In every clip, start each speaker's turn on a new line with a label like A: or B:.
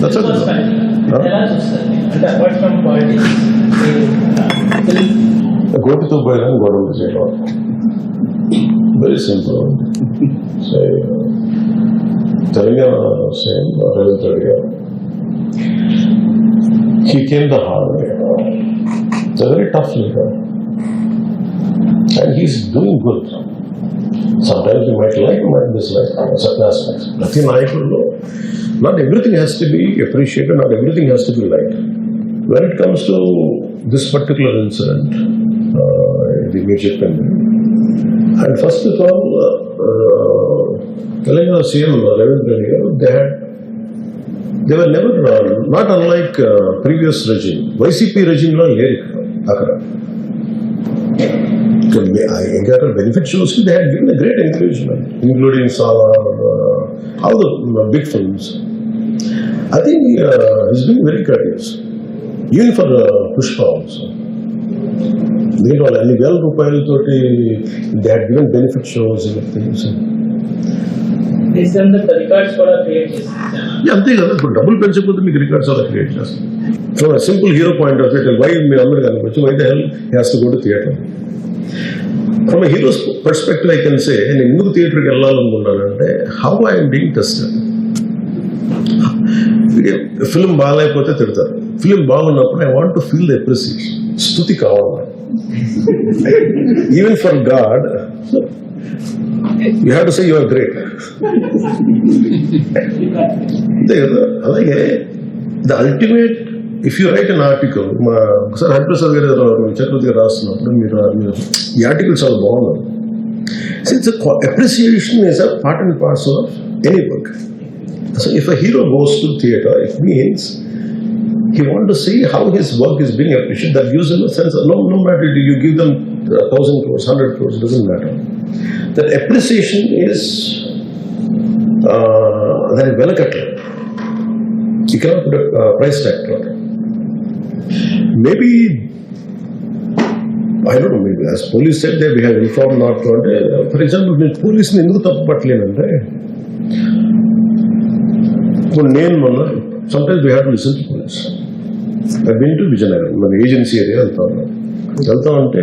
A: That's it. Was no? a are but apart
B: from politics, go to Dubai and
A: go to Singapore. Very simple. Say, Tariga Singh, or El Tariga, he came the hard way. It's a very tough leader. And he's doing good. Sometimes you might like, you might dislike certain aspects. Nothing I could know. Not everything has to be appreciated, not everything has to be liked. When it comes to this particular incident, uh, the major pendant, and first of all, telling Telangana CM they had they were never, uh, not unlike uh, previous regime, YCP regime, Encounter benefit shows they had given a great encouragement, including Salam, uh, all the uh, big films. I think uh, he's been very courteous, even for uh, Pushpa also. దీంట్లో వాళ్ళు అన్ని వేల రూపాయలతోటి they had given benefit shows అంతే కదా ఇప్పుడు డబ్బులు పెంచకపోతే మీకు రికార్డ్స్ అలా క్రియేట్ చేస్తాం from simple hero point of view why మీరు అందరూ కనుకోవచ్చు why the hell has to go to theatre from heroes perspective I can say నేను ఎందుకు థియేటర్కి వెళ్ళాలనుకున్నానంటే how I'm being tested film బాగాలేకపోతే తిడతారు. ఫిల్మ్ బాగున్నప్పుడు I want to feel the appreciation స్థుతి కావాలి even for god you have to say your great అంతే కదా? అలాగే the ultimate if you write an article మా ఒకసారి హరిప్రసాద్ గారు చక్రవర్తి గారు రాస్తున్నప్పుడు మీరు ఈ ఆర్టికల్ చాలా బాగుంది. Since appreciation is a part and parcel of any work So if a hero goes to theatre, it means he wants to see how his work is being appreciated. That gives him a sense, no, no matter you give them a thousand crores, hundred crores, doesn't matter. That appreciation is uh, that is velakatla. You cannot put a uh, price tag on it. Maybe I don't know. Maybe as police said, they they behave inform not ಅಂದರೆ for example police ಪೊಲೀಸ್ನ ಎಂದೂ ತಪ್ಪು ಪಟ್ಟಲೇನಂದರೆ ఇప్పుడు నేను మొన్న sometimes we have to listen to police I been to Vizianagaram మన agency area వెళ్తా ఉన్నాను వెళ్తా ఉంటే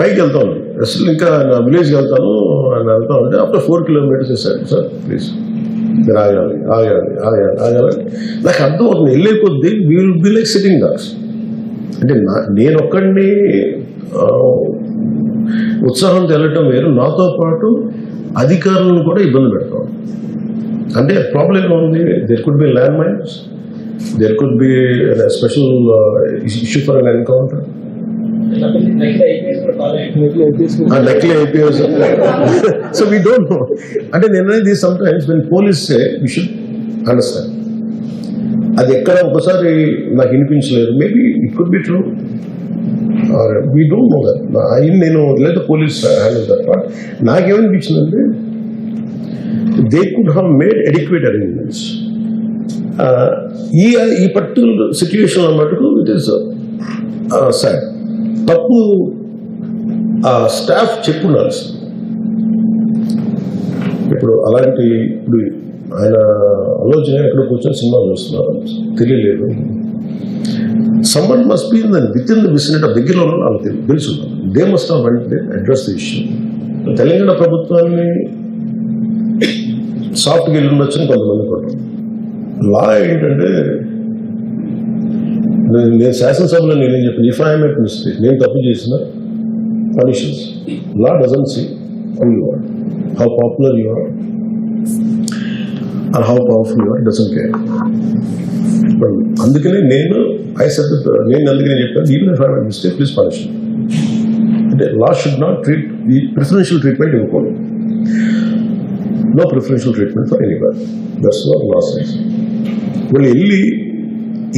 A: పైకి వెళ్తా ఉన్నాను అసలు ఇంకా నా విలేజ్కి వెళ్తాను అని వెళ్తా ఉంటే అప్పుడు ఫోర్ కిలోమీటర్స్ వేసాను సార్ ప్లీజ్ మీరు ఆగాలి ఆగాలి ఆగాలి ఆగాలి నాకు అర్థం అవుతుంది వెళ్ళే కొద్దీ we will be like sitting Das అంటే నా నేను ఒక్కడిని ఉత్సాహం తెలటం వేరు. నాతో పాటు అధికారులను కూడా ఇబ్బంది పెడతాం. అంటే ప్రాబ్లం ఏముంది there could be land mines there could be special issue for an encounter నకిలీ IPS so we don't know అంటే నేను అనేది sometimes when police we should understand అది ఎక్కడ ఒకసారి నాకు వినిపించలేదు. Maybe it could be true we don't know that నేను లేదా పోలీస్ హ్యాండిల్ దట్ బట్ నాకేమనిపించిందంటే they could have made adequate arrangements ఈ ఈ పర్టికులర్ సిచ్యువేషన్ మటుకు ఇట్ ఈస్ సాడ్ తప్పు ఆ స్టాఫ్ చెప్పుండాల్సింది ఇప్పుడు అలాంటి ఇప్పుడు ఆయన ఆలోచన ఎక్కడ కూర్చొని సినిమా చూస్తున్నారు. తెలియలేదు. Someone must be in with in the vicinity దగ్గరలో వాళ్ళకి తెలుసు. దే మస్ట్ హావ్ వెంటనే అడ్రస్ ఇష్యూ తెలంగాణ ప్రభుత్వాన్ని సాఫ్ట్గా వెళ్ళి ఉండొచ్చని కొంతమంది కూడా. లా ఏంటంటే నేను శాసనసభలో నేనేం చెప్పాను ఇఫ్ ఐఎమ్ ఎట్ మిస్టేక్ నేను తప్పు చేసిన punishments law doesn't see how you are how popular you are are how powerful you are doesn't care. అందుకనే నేను ఐ సెట్ uh, నేను అందుకనే చెప్పాను even if I'm mistake please punish అంటే law should not treat ఈ preferential treatment ఇవ్వకూడదు. No preferential treatment for anywhere that's what laws వాళ్ళు వెళ్ళి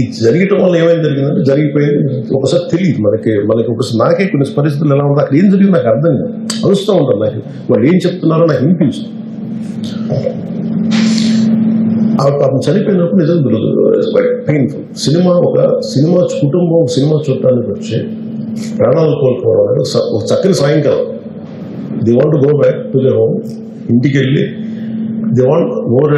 A: ఇది జరగటం వల్ల ఏమైంది జరిగిందంటే జరిగిపోయింది. ఒకసారి తెలియదు మనకి మనకి ఒకసారి నాకే కొన్ని పరిస్థితులు ఎలా ఉంది అక్కడ ఏం జరిగింది నాకు అర్థం కాదు. అరుస్తూ ఉంటాను నాకు. వాళ్ళు ఏం చెప్తున్నారో నాకు వినిపించదు ఆ పాపం చనిపోయినప్పుడు నిజం క్వైట్ పెయిన్ఫుల్ సినిమా ఒక సినిమా కుటుంబం సినిమా చూడటానికి వచ్చి ప్రాణాలు కోల్పోవడం అనేది ఒక చక్కని సాయంకాలం. They want go back to the home ఇంటికి వెళ్ళి దే వాంట్ మోర్